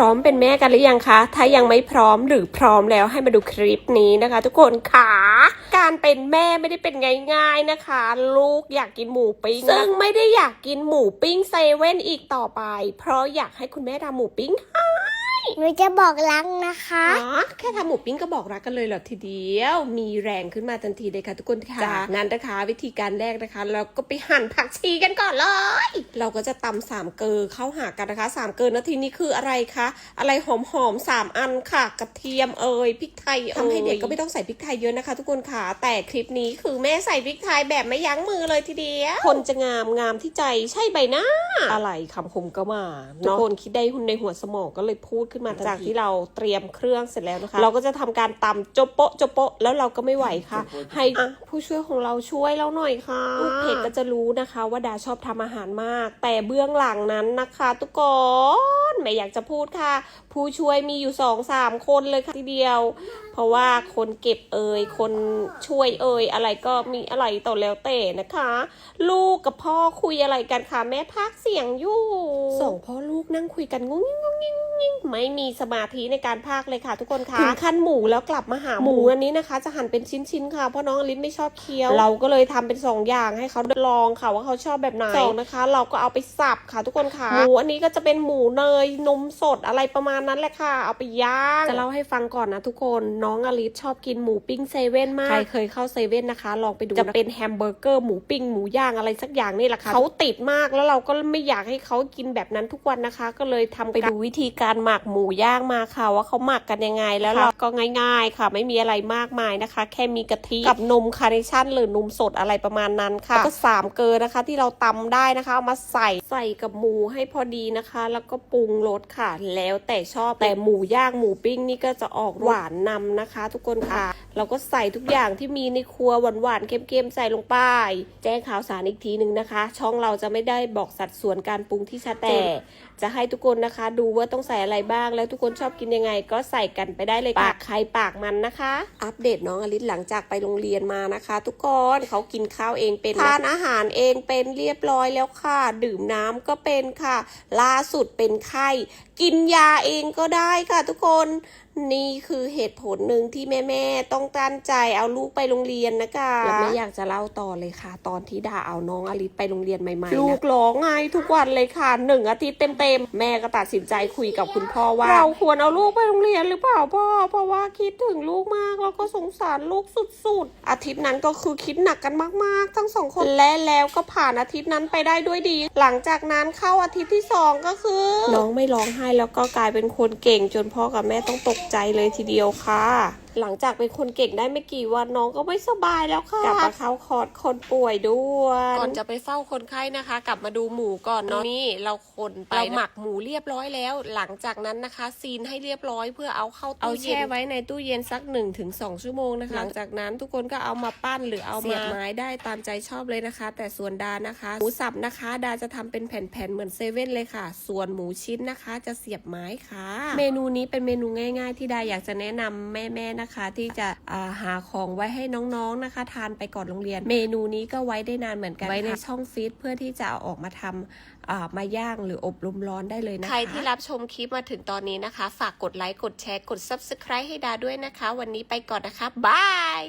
ร้อมเป็นแม่กันหรือยังคะ ถ้ายังไม่พร้อมหรือพร้อมแล้วให้มาดูคลิปนี้นะคะ ทุกคนค่ะ การเป็นแม่ไม่ได้เป็นง่ายๆนะคะ ลูกอยากกินหมูปิ้งซึ่งไม่ได้อยากกินหมูปิ้งเซเว่นอีกต่อไป เพราะอยากให้คุณแม่ทำหมูปิ้ง หนูจะบอกรักนะคะอ๋อแค่ทำหมูปิ้งก็บอกรักกันเลยเหรอทีเดียว มีแรงขึ้นมาทันทีเลยค่ะทุกคนค่ะจากนั้นนะคะวิธีการแรกนะคะ เราก็ไปหั่นผักชีกันก่อนเลย เราก็จะตำสามเกลอเข้าหากันนะคะสามเกลอนาทีนี้คืออะไรคะอะไรหอมหอมๆสามอันค่ะ กระเทียมเอ่ยพริกไทยทำให้เด็กก็ไม่ต้องใส่พริกไทยเยอะนะคะ ทุกคนค่ะแต่คลิปนี้คือแม่ใส่พริกไทยแบบไม่ยั้งมือเลยทีเดียวคนจะงามงามที่ใจใช่ใบหน้า อะไรคำคมก็มาทุกคนคิดได้หุ่นในหัวสมองก็เลยพูดขึ้นมาจากที่เราเตรียมเครื่องเสร็จแล้วนะคะ เราก็จะทำการตำโจโปะโจโปะแล้วเราก็ไม่ไหวค่ะ ให้อะผู้ช่วยของเราช่วยเราหน่อยค่ะลูกเพจก็จะรู้นะคะ ว่าดาชอบทำอาหารมาก แต่เบื้องหลังนั้นนะคะทุกคนไม่อยากจะพูดค่ะ ผู้ช่วยมีอยู่สองสามคนเลยค่ะทีเดียว เพราะว่าคนเก็บเอ่ยคนช่วยเอ่ยอะไรก็มีอะไรต่อแล้วแต่นะคะ ลูกกับพ่อคุยอะไรกันค่ะแม่พักเสียงอยู่สองพ่อลูกนั่งคุยกันงุ้งงิ้งงุ้งงิ้งงุ้งงิ้ง ไม่มีสมาธิในการพากเลยค่ะ ทุกคนค่ะถึงขั้นหมูแล้วกลับมาหาหมูอันนี้นะคะ จะหั่นเป็นชิ้นๆค่ะเพราะน้องอลินไม่ชอบเคี้ยว เราก็เลยทำเป็นสองอย่างให้เขาลองค่ะว่าเขาชอบแบบไหนสองนะคะ เราก็เอาไปสับค่ะทุกคนค่ะหมูอันนี้ก็จะเป็นหมูเนยนมสดอะไรประมาณนั้นแหละค่ะ เอาไปย่างจะเล่าให้ฟังก่อนนะทุกคนน้องอลิสชอบกินหมูปิ้งเซเว่นมากใครเคยเข้าเซเว่นนะคะ ลองไปดูจะเป็นแฮมเบอร์เกอร์หมูปิ้งหมูย่างอะไรสักอย่างนี่แหละค่ะเขาติดมากแล้วเราก็ไม่อยากให้เขากินแบบนั้นทุกวันนะคะ ก็เลยทำไปดูวิธีการหมักหมูย่างมาค่ะ ว่าเขาหมักกันยังไง แล้วเราก็ง่ายๆค่ะ ไม่มีอะไรมากมายนะคะ แค่มีกะทิกับนมคาร์เนชั่นหรือนมสดอะไรประมาณนั้นค่ะแล้วก็สามเกลือนะคะ ที่เราตำได้นะคะเอามาใส่ใส่กับหมูให้พอดีนะคะ แล้วก็ปรุงรสค่ะ แล้วแต่ชอบแต่หมูย่างหมูปิ้งนี่ก็จะออกหวานนำนะคะ ทุกคนค่ะ เราก็ใส่ทุกอย่างที่มีในครัวหวานๆเค็มๆใส่ลงไป แจ้งข่าวสารอีกทีหนึ่งนะคะ ช่องเราจะไม่ได้บอกสัดส่วนการปรุงที่ชัดแต่จะให้ทุกคนนะคะ ดูว่าต้องใส่อะไรบ้าง แล้วทุกคนชอบกินยังไง ก็ใส่กันไปได้เลยค่ะปากใครปากมันนะคะ อัปเดตน้องอลิสหลังจากไปโรงเรียนมานะคะ ทุกคนเขากินข้าวเองเป็นทานอาหารเองเป็นเรียบร้อยแล้วค่ะ ดื่มน้ำก็เป็นค่ะ ล่าสุดเป็นไข้กินยาเองก็ได้ค่ะทุกคนนี่คือเหตุผลหนึ่งที่แม่ๆต้องตั้งใจเอาลูกไปโรงเรียนนะคะแล้วไม่อยากจะเล่าต่อเลยค่ะ ตอนที่ดาเอาน้องอลิสไปโรงเรียนใหม่ๆลูกร้องไห้ทุกวันเลยค่ะหนึ่งอาทิตย์เต็มๆแม่ก็ตัดสินใจคุยกับคุณพ่อว่าเราควรเอาลูกไปโรงเรียนหรือเปล่าพ่อเพราะว่าคิดถึงลูกมากแล้วก็สงสารลูกสุดๆ อาทิตย์นั้นก็คือคิดหนักกันมากๆ ทั้งสองคนและแล้วก็ผ่านอาทิตย์นั้นไปได้ด้วยดี หลังจากนั้นเข้าอาทิตย์ที่สองก็คือ น้องไม่ร้องไห้แล้วก็กลายเป็นคนเก่งจนพ่อกับแม่ต้องตกใจเลยทีเดียวค่ะหลังจากเป็นคนเก่งได้ไม่กี่วันน้องก็ไม่สบายแล้วค่ะกลับมาเข้าคอร์สคนป่วยด้วยก่อนจะไปเฝ้าคนไข้นะคะ กลับมาดูหมูก่อนเนาะนี่เราคนไปเราหมักหมูเรียบร้อยแล้ว หลังจากนั้นนะคะ ซีนให้เรียบร้อยเพื่อเอาเข้าตู้เย็นเอาแช่ไว้ในตู้เย็นสัก1นถึงสชั่วโมงนะคะ หลังจากนั้นทุกคนก็เอามาปั้นหรือเอามาเสียบไม้ได้ตามใจชอบเลยนะคะ แต่ส่วนดานะคะ หมูสับนะคะ ดาจะทำเป็นแผ่นๆเหมือนเซเว่นเลยค่ะ ส่วนหมูชิ้นนะคะ จะเสียบไม้ค่ะ เมนูนี้เป็นเมนูง่าย ๆ ที่ดาอยากจะแนะนำแม่ๆนะคะ ที่จะอ่าหาของไว้ให้น้องๆนะคะ ทานไปก่อนโรงเรียน เมนูนี้ก็ไว้ได้นานเหมือนกันไว้ในช่องฟรีซเพื่อที่จะเอาออกมาทำอ่ามาย่างหรืออบลมร้อนได้เลยนะคะใครที่รับชมคลิปมาถึงตอนนี้นะคะ ฝากกดไลค์กดแชร์กด Subscribe ให้ดาด้วยนะคะ วันนี้ไปก่อนนะคะบาย